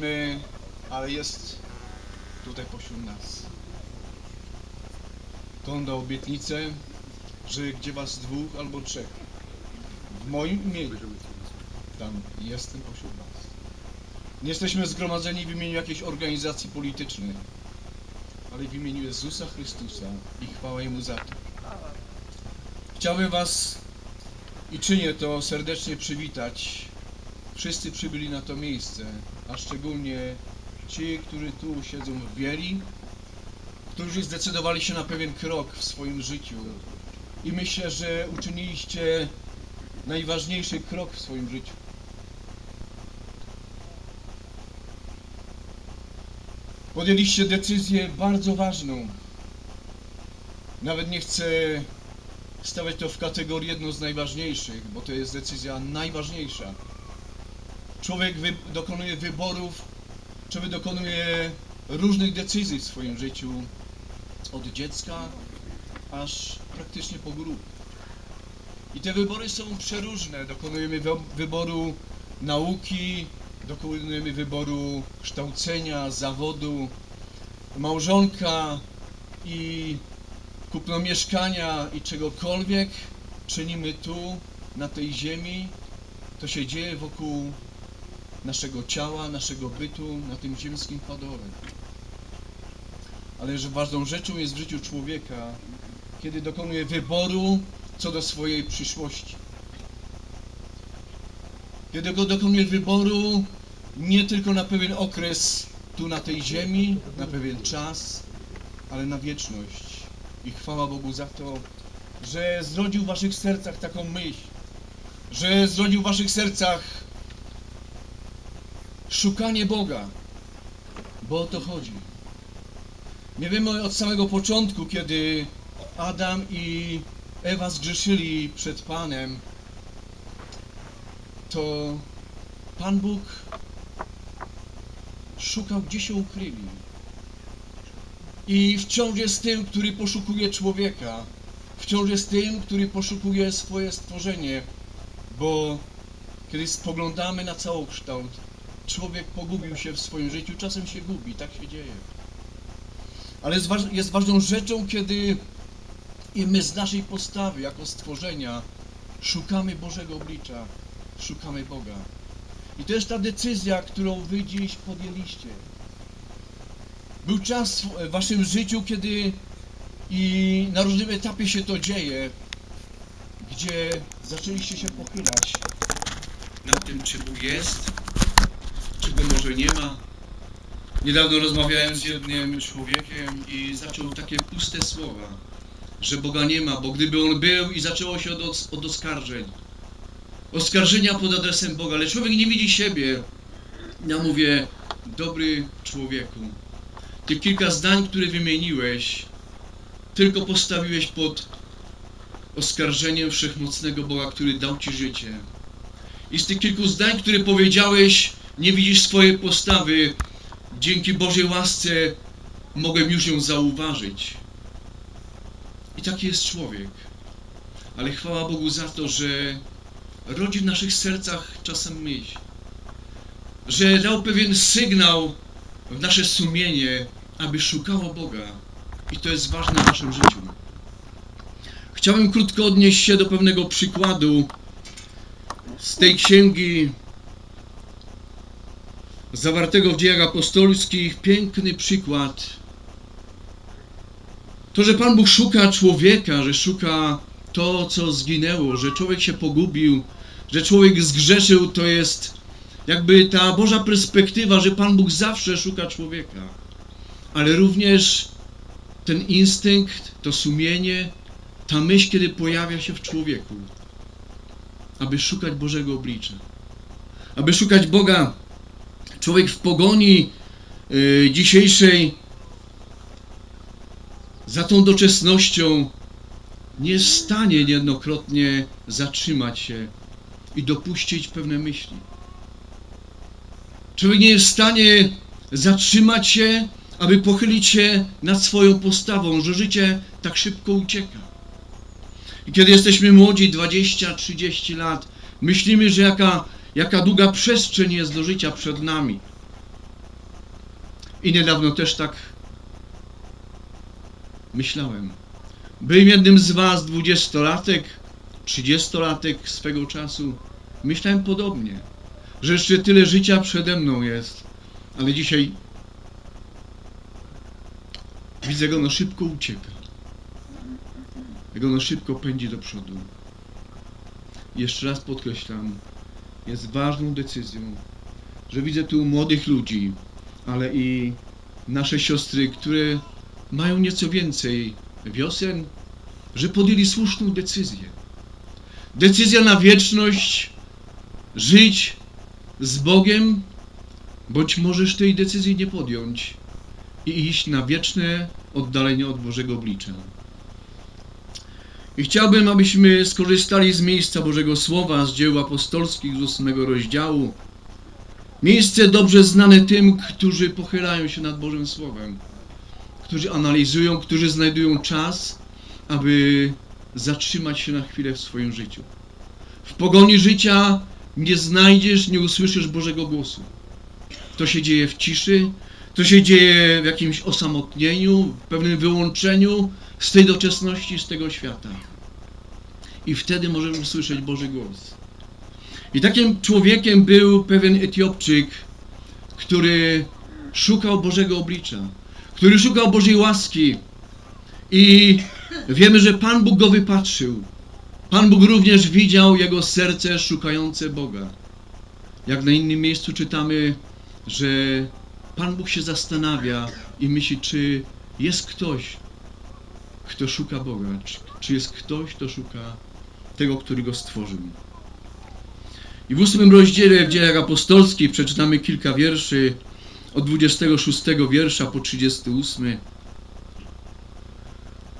My, ale jest tutaj pośród nas. On dał obietnicę, że gdzie was dwóch albo trzech, w moim imieniu, tam jestem pośród was. Nie jesteśmy zgromadzeni w imieniu jakiejś organizacji politycznej, ale w imieniu Jezusa Chrystusa i chwała Jemu za to. Chciałbym was i czynię to serdecznie przywitać. Wszyscy przybyli na to miejsce, a szczególnie ci, którzy tu siedzą w wieli, którzy zdecydowali się na pewien krok w swoim życiu. I myślę, że uczyniliście najważniejszy krok w swoim życiu. Podjęliście decyzję bardzo ważną. Nawet nie chcę stawiać to w kategorii jedną z najważniejszych, bo to jest decyzja najważniejsza. Człowiek wy, dokonuje wyborów, człowiek dokonuje różnych decyzji w swoim życiu, od dziecka aż praktycznie po grób. I te wybory są przeróżne. Dokonujemy wy, wyboru nauki, dokonujemy wyboru kształcenia, zawodu, małżonka i kupno mieszkania i czegokolwiek czynimy tu, na tej ziemi, to się dzieje wokół naszego ciała, naszego bytu na tym ziemskim padole. Ale że ważną rzeczą jest w życiu człowieka, kiedy dokonuje wyboru co do swojej przyszłości. Kiedy go dokonuje wyboru nie tylko na pewien okres tu na tej ziemi, na pewien czas, ale na wieczność. I chwała Bogu za to, że zrodził w waszych sercach taką myśl, że zrodził w waszych sercach szukanie Boga, bo o to chodzi. Nie wiemy od samego początku, kiedy Adam i Ewa zgrzeszyli przed Panem, to Pan Bóg szukał, gdzie się ukryli. I wciąż jest tym, który poszukuje człowieka. Wciąż jest tym, który poszukuje swoje stworzenie, bo kiedy spoglądamy na całokształt, człowiek pogubił się w swoim życiu, czasem się gubi, tak się dzieje. Ale jest, waż, jest ważną rzeczą, kiedy i my z naszej postawy jako stworzenia szukamy Bożego oblicza, szukamy Boga. I to jest ta decyzja, którą wy dziś podjęliście. Był czas w waszym życiu, kiedy i na różnym etapie się to dzieje, gdzie zaczęliście się pochylać nad tym, czy Bóg jest, może nie ma. Niedawno rozmawiałem z jednym człowiekiem i zaczął takie puste słowa, że Boga nie ma, bo gdyby On był i zaczęło się od, od oskarżeń, oskarżenia pod adresem Boga, ale człowiek nie widzi siebie. Ja mówię, dobry człowieku, ty kilka zdań, które wymieniłeś, tylko postawiłeś pod oskarżeniem wszechmocnego Boga, który dał ci życie. I z tych kilku zdań, które powiedziałeś, nie widzisz swojej postawy. Dzięki Bożej łasce mogłem już ją zauważyć. I taki jest człowiek. Ale chwała Bogu za to, że rodzi w naszych sercach czasem myśl, że dał pewien sygnał w nasze sumienie, aby szukało Boga. I to jest ważne w naszym życiu. Chciałem krótko odnieść się do pewnego przykładu z tej księgi zawartego w dziejach apostolskich. Piękny przykład. To, że Pan Bóg szuka człowieka, że szuka to, co zginęło, że człowiek się pogubił, że człowiek zgrzeszył, to jest jakby ta Boża perspektywa, że Pan Bóg zawsze szuka człowieka. Ale również ten instynkt, to sumienie, ta myśl, kiedy pojawia się w człowieku, aby szukać Bożego oblicza, aby szukać Boga. Człowiek w pogoni y, dzisiejszej za tą doczesnością nie jest w stanie niejednokrotnie zatrzymać się i dopuścić pewne myśli. Człowiek nie jest w stanie zatrzymać się, aby pochylić się nad swoją postawą, że życie tak szybko ucieka. I kiedy jesteśmy młodzi, 20-30 lat, myślimy, że jaka, jaka długa przestrzeń jest do życia przed nami. I niedawno też tak myślałem. Byłem jednym z was, dwudziestolatek, trzydziestolatek swego czasu. Myślałem podobnie, że jeszcze tyle życia przede mną jest, ale dzisiaj widzę go, no szybko ucieka. Jak ono szybko pędzi do przodu. Jeszcze raz podkreślam, jest ważną decyzją, że widzę tu młodych ludzi, ale i nasze siostry, które mają nieco więcej wiosen, że podjęli słuszną decyzję. Decyzja na wieczność, żyć z Bogiem, bądź możesz tej decyzji nie podjąć i iść na wieczne oddalenie od Bożego oblicza. I chciałbym, abyśmy skorzystali z miejsca Bożego Słowa, z dzieł apostolskich z ósmego rozdziału. Miejsce dobrze znane tym, którzy pochylają się nad Bożym Słowem, którzy analizują, którzy znajdują czas, aby zatrzymać się na chwilę w swoim życiu. W pogoni życia nie znajdziesz, nie usłyszysz Bożego głosu. To się dzieje w ciszy, to się dzieje w jakimś osamotnieniu, w pewnym wyłączeniu z tej doczesności, z tego świata. I wtedy możemy usłyszeć Boży głos. I takim człowiekiem był pewien Etiopczyk, który szukał Bożego oblicza, który szukał Bożej łaski. I wiemy, że Pan Bóg go wypatrzył. Pan Bóg również widział jego serce szukające Boga. Jak na innym miejscu czytamy, że Pan Bóg się zastanawia i myśli, czy jest ktoś, kto szuka Boga, czy, czy jest ktoś, kto szuka tego, który go stworzył. I w ósmym rozdziale w dziejach apostolskich przeczytamy kilka wierszy od 26 wiersza po 38.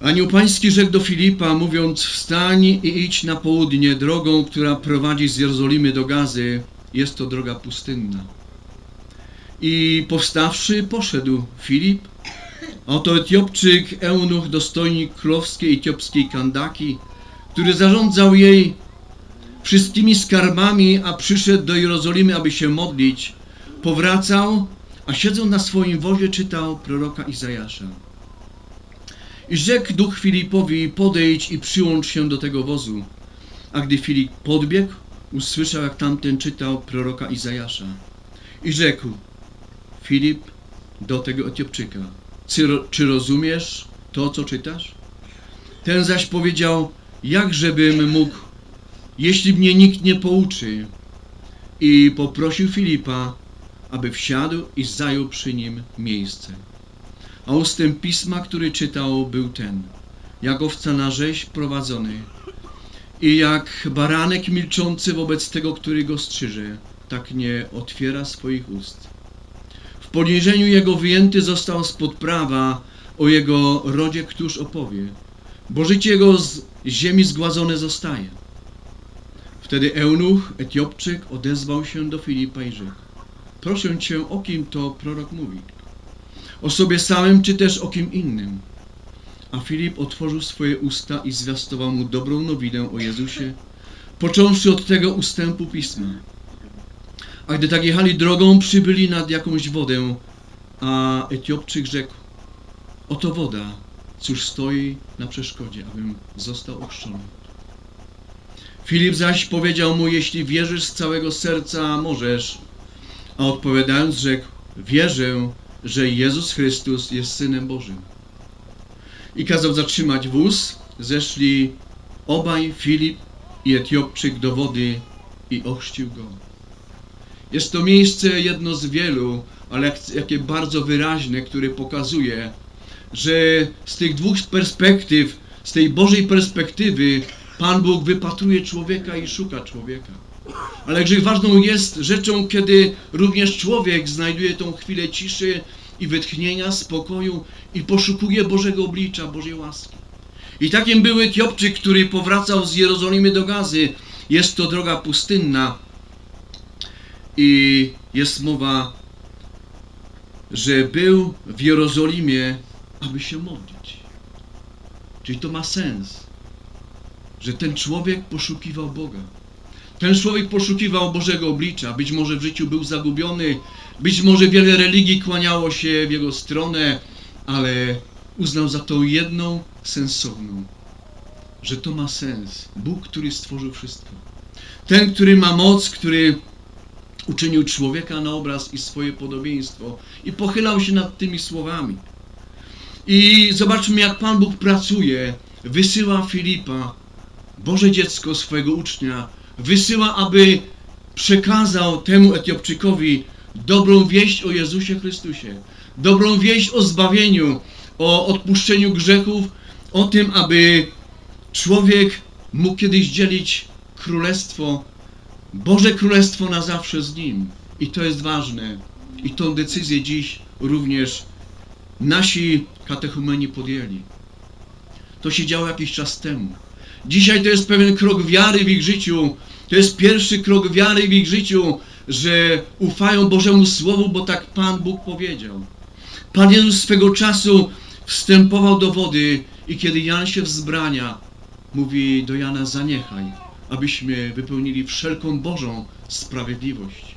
Anioł Pański rzekł do Filipa, mówiąc, wstań i idź na południe drogą, która prowadzi z Jerozolimy do Gazy. Jest to droga pustynna. I powstawszy, poszedł Filip. Oto Etiopczyk, eunuch, dostojnik królewskiej etiopskiej Kandaki, który zarządzał jej wszystkimi skarbami, a przyszedł do Jerozolimy, aby się modlić, powracał, a siedząc na swoim wozie czytał proroka Izajasza. I rzekł duch Filipowi, podejdź i przyłącz się do tego wozu. A gdy Filip podbiegł, usłyszał, jak tamten czytał proroka Izajasza. I rzekł, Filip do tego Etiopczyka, czy, czy rozumiesz to, co czytasz? Ten zaś powiedział, jakżebym mógł, jeśli mnie nikt nie pouczy. I poprosił Filipa, aby wsiadł i zajął przy nim miejsce. A ustęp pisma, który czytał, był ten. Jak owca na rzeź prowadzony i jak baranek milczący wobec tego, który go strzyże, tak nie otwiera swoich ust. Poniżeniu jego wyjęty został spod prawa, o jego rodzie któż opowie, bo życie jego z ziemi zgładzone zostaje. Wtedy eunuch, Etiopczyk, odezwał się do Filipa i rzekł, proszę cię, o kim to prorok mówi? O sobie samym, czy też o kim innym? A Filip otworzył swoje usta i zwiastował mu dobrą nowinę o Jezusie, począwszy od tego ustępu pisma. A gdy tak jechali drogą, przybyli nad jakąś wodę, a Etiopczyk rzekł, oto woda, cóż stoi na przeszkodzie, abym został ochrzczony. Filip zaś powiedział mu, jeśli wierzysz z całego serca, możesz. A odpowiadając rzekł, wierzę, że Jezus Chrystus jest Synem Bożym. I kazał zatrzymać wóz, zeszli obaj, Filip i Etiopczyk do wody i ochrzcił go. Jest to miejsce jedno z wielu, ale jak- jakie bardzo wyraźne, które pokazuje, że z tych dwóch perspektyw, z tej Bożej perspektywy, Pan Bóg wypatruje człowieka i szuka człowieka. Ale jakże ważną jest rzeczą, kiedy również człowiek znajduje tą chwilę ciszy i wytchnienia, spokoju i poszukuje Bożego oblicza, Bożej łaski. I takim był Etiopczyk, który powracał z Jerozolimy do Gazy. Jest to droga pustynna i jest mowa, że był w Jerozolimie, aby się modlić. Czyli to ma sens, że ten człowiek poszukiwał Boga. Ten człowiek poszukiwał Bożego oblicza, być może w życiu był zagubiony, Być może wiele religii kłaniało się w jego stronę, ale uznał za to jedną sensowną, że to ma sens. Bóg, który stworzył wszystko. Ten, który ma moc, który uczynił człowieka na obraz i swoje podobieństwo i pochylał się nad tymi słowami. I zobaczmy, jak Pan Bóg pracuje. Wysyła Filipa, Boże dziecko swojego ucznia, wysyła, aby przekazał temu Etiopczykowi dobrą wieść o Jezusie Chrystusie, dobrą wieść o zbawieniu, o odpuszczeniu grzechów, o tym, aby człowiek mógł kiedyś dzielić królestwo, Boże Królestwo na zawsze z nim. I to jest ważne. I tą decyzję dziś również nasi katechumeni podjęli. To się działo jakiś czas temu. Dzisiaj to jest pewien krok wiary w ich życiu. To jest pierwszy krok wiary w ich życiu, że ufają Bożemu Słowu, bo tak Pan Bóg powiedział. Pan Jezus swego czasu wstępował do wody i kiedy Jan się wzbrania, mówi do Jana zaniechaj, abyśmy wypełnili wszelką Bożą sprawiedliwość.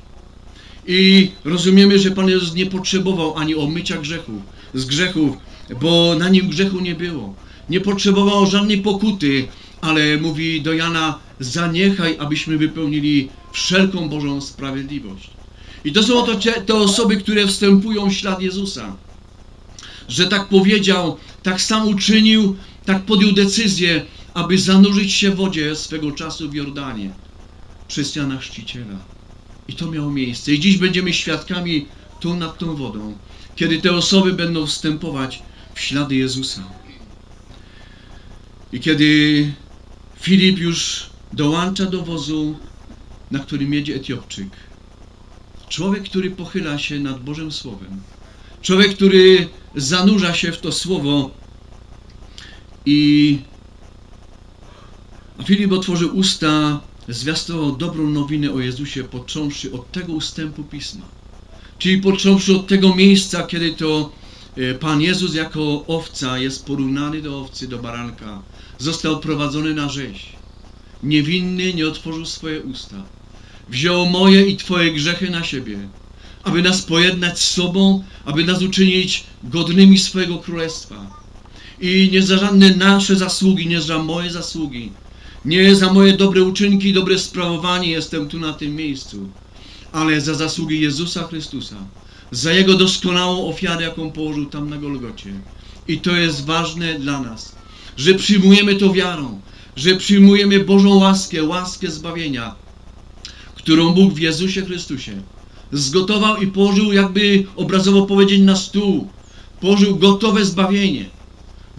I rozumiemy, że Pan Jezus nie potrzebował ani omycia grzechów, z grzechów, bo na nim grzechu nie było. Nie potrzebował żadnej pokuty, ale mówi do Jana, zaniechaj, abyśmy wypełnili wszelką Bożą sprawiedliwość. I to są te, te osoby, które wstępują w ślad Jezusa. Że tak powiedział, tak sam uczynił, tak podjął decyzję, aby zanurzyć się w wodzie swego czasu w Jordanie przez Jana Chrzciciela. I to miało miejsce. I dziś będziemy świadkami tu nad tą wodą, kiedy te osoby będą wstępować w ślady Jezusa. I kiedy Filip już dołącza do wozu, na którym jedzie Etiopczyk, człowiek, który pochyla się nad Bożym Słowem, człowiek, który zanurza się w to Słowo i Filip otworzył usta, zwiastował dobrą nowinę o Jezusie, począwszy od tego ustępu Pisma. Czyli począwszy od tego miejsca, kiedy to e, Pan Jezus jako owca jest porównany do owcy, do baranka. Został prowadzony na rzeź. Niewinny nie otworzył swoje usta. Wziął moje i Twoje grzechy na siebie, aby nas pojednać z sobą, aby nas uczynić godnymi swojego królestwa. I nie za żadne nasze zasługi, nie za moje zasługi, nie za moje dobre uczynki, dobre sprawowanie jestem tu na tym miejscu, ale za zasługi Jezusa Chrystusa, za Jego doskonałą ofiarę, jaką położył tam na Golgocie. I to jest ważne dla nas, że przyjmujemy to wiarą, że przyjmujemy Bożą łaskę, łaskę zbawienia, którą Bóg w Jezusie Chrystusie zgotował i położył, jakby obrazowo powiedzieć, na stół. Położył gotowe zbawienie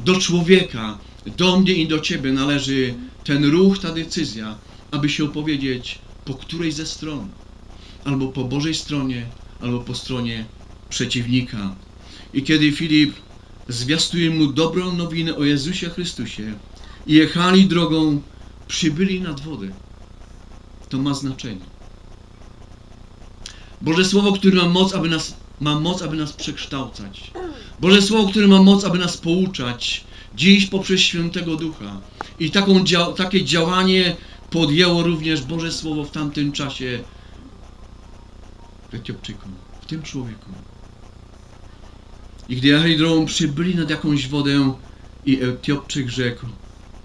do człowieka, do mnie i do Ciebie należy ten ruch, ta decyzja, aby się opowiedzieć po której ze stron. Albo po Bożej stronie, albo po stronie przeciwnika. I kiedy Filip zwiastuje mu dobrą nowinę o Jezusie Chrystusie i jechali drogą, przybyli nad wodę. To ma znaczenie. Boże Słowo, które ma moc, aby nas, ma moc, aby nas przekształcać. Boże Słowo, które ma moc, aby nas pouczać. Dziś poprzez Świętego Ducha. I taką, takie działanie podjęło również Boże Słowo w tamtym czasie w Etiopczyku, w tym człowieku. I gdy drogą, przybyli nad jakąś wodę i Etiopczyk rzekł,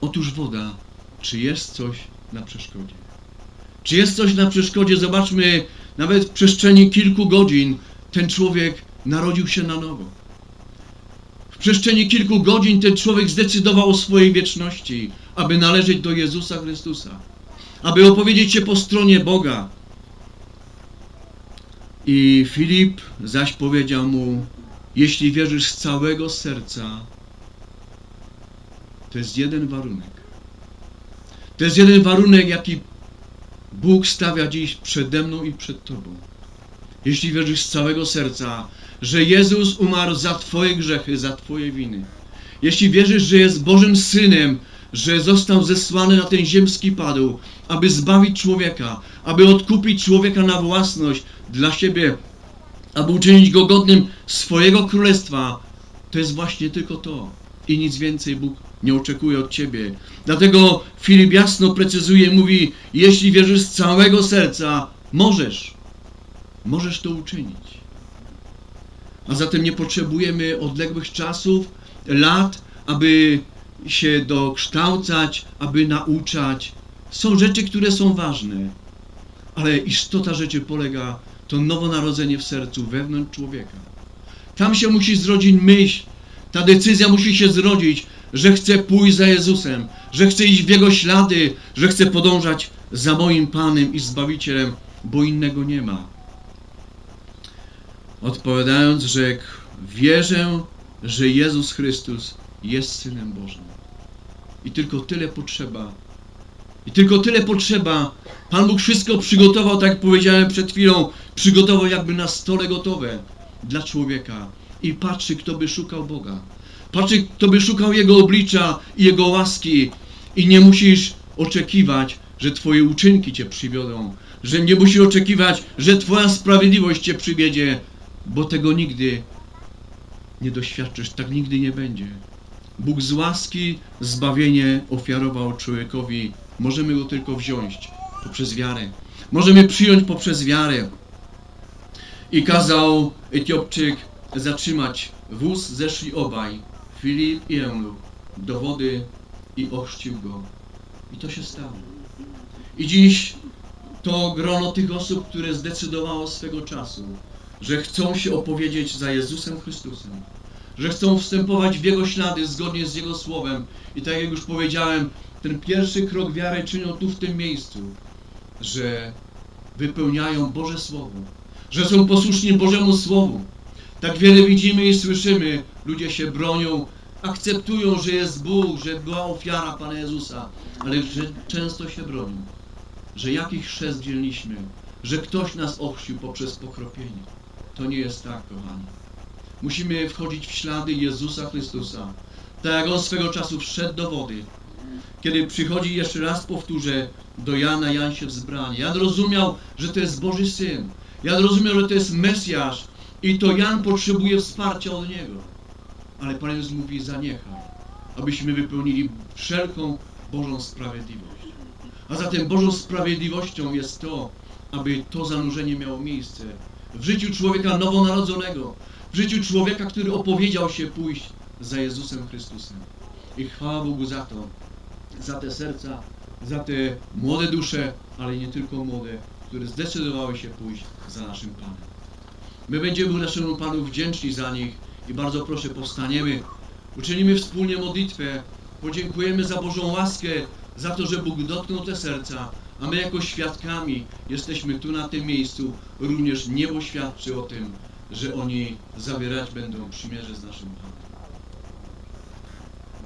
otóż woda, czy jest coś na przeszkodzie? Czy jest coś na przeszkodzie? Zobaczmy, nawet w przestrzeni kilku godzin ten człowiek narodził się na nowo. W przestrzeni kilku godzin ten człowiek zdecydował o swojej wieczności, aby należeć do Jezusa Chrystusa, aby opowiedzieć się po stronie Boga. I Filip zaś powiedział mu, jeśli wierzysz z całego serca, to jest jeden warunek. To jest jeden warunek, jaki Bóg stawia dziś przede mną i przed Tobą. Jeśli wierzysz z całego serca, że Jezus umarł za Twoje grzechy, za Twoje winy. Jeśli wierzysz, że jest Bożym Synem, że został zesłany na ten ziemski padł, aby zbawić człowieka, aby odkupić człowieka na własność dla siebie, aby uczynić go godnym swojego królestwa, to jest właśnie tylko to. I nic więcej Bóg nie oczekuje od Ciebie. Dlatego Filip jasno precyzuje, mówi, jeśli wierzysz z całego serca, możesz, możesz to uczynić. A zatem nie potrzebujemy odległych czasów, lat, aby się dokształcać, aby nauczać. Są rzeczy, które są ważne, ale istota rzeczy polega to nowonarodzenie w sercu wewnątrz człowieka. Tam się musi zrodzić myśl, ta decyzja musi się zrodzić, że chcę pójść za Jezusem, że chcę iść w Jego ślady, że chcę podążać za moim Panem i Zbawicielem, bo innego nie ma. Odpowiadając, rzekł, wierzę, że Jezus Chrystus jest Synem Bożym. I tylko tyle potrzeba. I tylko tyle potrzeba. Pan Bóg wszystko przygotował, tak jak powiedziałem przed chwilą, przygotował jakby na stole gotowe dla człowieka. I patrzy, kto by szukał Boga. Patrzy, kto by szukał Jego oblicza i Jego łaski. I nie musisz oczekiwać, że Twoje uczynki Cię przywiodą. Że nie musisz oczekiwać, że Twoja sprawiedliwość Cię przywiedzie, bo tego nigdy nie doświadczysz, tak nigdy nie będzie. Bóg z łaski zbawienie ofiarował człowiekowi. Możemy go tylko wziąć poprzez wiarę. Możemy przyjąć poprzez wiarę. I kazał Etiopczyk zatrzymać wóz, zeszli obaj, Filip i Eunuch, do wody i ochrzcił go. I to się stało. I dziś to grono tych osób, które zdecydowało swego czasu, że chcą się opowiedzieć za Jezusem Chrystusem, że chcą wstępować w Jego ślady zgodnie z Jego Słowem. I tak jak już powiedziałem, ten pierwszy krok wiary czynią tu w tym miejscu, że wypełniają Boże Słowo, że są posłuszni Bożemu Słowu. Tak wiele widzimy i słyszymy, ludzie się bronią, akceptują, że jest Bóg, że była ofiara Pana Jezusa, ale że często się bronią, że jakiś chrzest wzięliśmy, że ktoś nas ochrzcił poprzez pokropienie. To nie jest tak, kochani. Musimy wchodzić w ślady Jezusa Chrystusa. Tak jak On swego czasu wszedł do wody. Kiedy przychodzi, jeszcze raz powtórzę, do Jana, Jan się wzbranie. Jan rozumiał, że to jest Boży Syn. Jan rozumiał, że to jest Mesjasz. I to Jan potrzebuje wsparcia od Niego. Ale Pan Jezus mówi, zaniechaj, abyśmy wypełnili wszelką Bożą sprawiedliwość. A zatem Bożą sprawiedliwością jest to, aby to zanurzenie miało miejsce w życiu człowieka nowonarodzonego, w życiu człowieka, który opowiedział się pójść za Jezusem Chrystusem. I chwała Bogu za to, za te serca, za te młode dusze, ale nie tylko młode, które zdecydowały się pójść za naszym Panem. My będziemy naszemu Panu wdzięczni za nich i bardzo proszę powstaniemy, uczynimy wspólnie modlitwę, podziękujemy za Bożą łaskę, za to, że Bóg dotknął te serca, a my jako świadkami jesteśmy tu na tym miejscu, również niebo świadczy o tym, że oni zawierać będą przymierze z naszym Panem.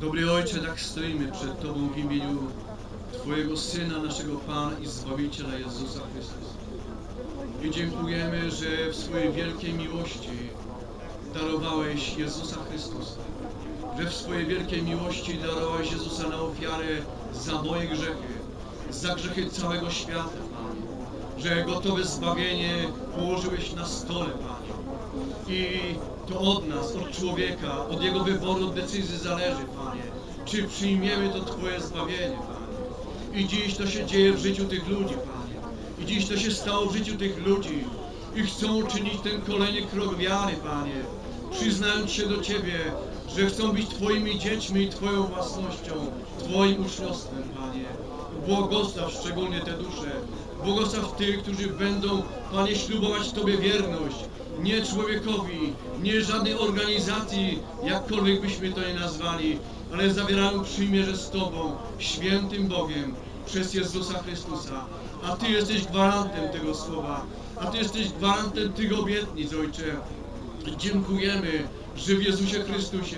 Dobry Ojcze, tak stoimy przed Tobą w imieniu Twojego Syna, naszego Pana i Zbawiciela Jezusa Chrystusa. I dziękujemy, że w swojej wielkiej miłości darowałeś Jezusa Chrystusa. Że w swojej wielkiej miłości darowałeś Jezusa na ofiarę za moje grzechy, za grzechy całego świata, Panie. Że gotowe zbawienie położyłeś na stole, Panie. I to od nas, od człowieka, od jego wyboru, od decyzji zależy, Panie. Czy przyjmiemy to Twoje zbawienie, Panie. I dziś to się dzieje w życiu tych ludzi, Panie. I dziś to się stało w życiu tych ludzi. I chcą uczynić ten kolejny krok wiary, Panie. Przyznając się do Ciebie, że chcą być Twoimi dziećmi i Twoją własnością, Twoim uczniostwem, Panie. Błogosław szczególnie te dusze. Błogosław tych, którzy będą, Panie, ślubować Tobie wierność. Nie człowiekowi, nie żadnej organizacji, jakkolwiek byśmy to nie nazwali, ale zawierają przymierze z Tobą, świętym Bogiem, przez Jezusa Chrystusa. A Ty jesteś gwarantem tego słowa, a Ty jesteś gwarantem tych obietnic, Ojcze. Dziękujemy, że w Jezusie Chrystusie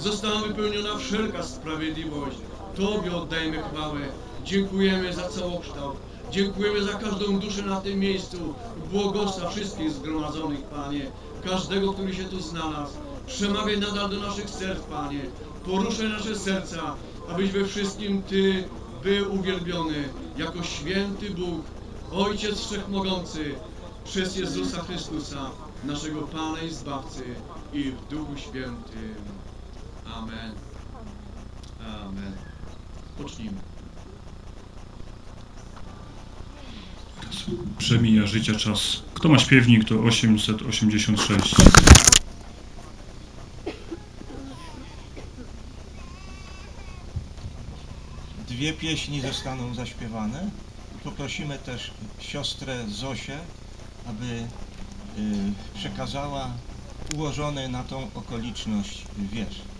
została wypełniona wszelka sprawiedliwość. Tobie oddajemy chwałę. Dziękujemy za całokształt. Dziękujemy za każdą duszę na tym miejscu. Błogosław wszystkich zgromadzonych, Panie. Każdego, który się tu znalazł. Przemawiaj nadal do naszych serc, Panie. Poruszaj nasze serca, abyś we wszystkim Ty był uwielbiony jako święty Bóg, Ojciec Wszechmogący, przez Jezusa Chrystusa, naszego Pana i Zbawcy i w Duchu Świętym. Amen. Amen. Pocznijmy. przemija życia czas. Kto ma śpiewnik to 886. Dwie pieśni zostaną zaśpiewane. Poprosimy też siostrę Zosię, aby y, przekazała ułożony na tą okoliczność wiersz.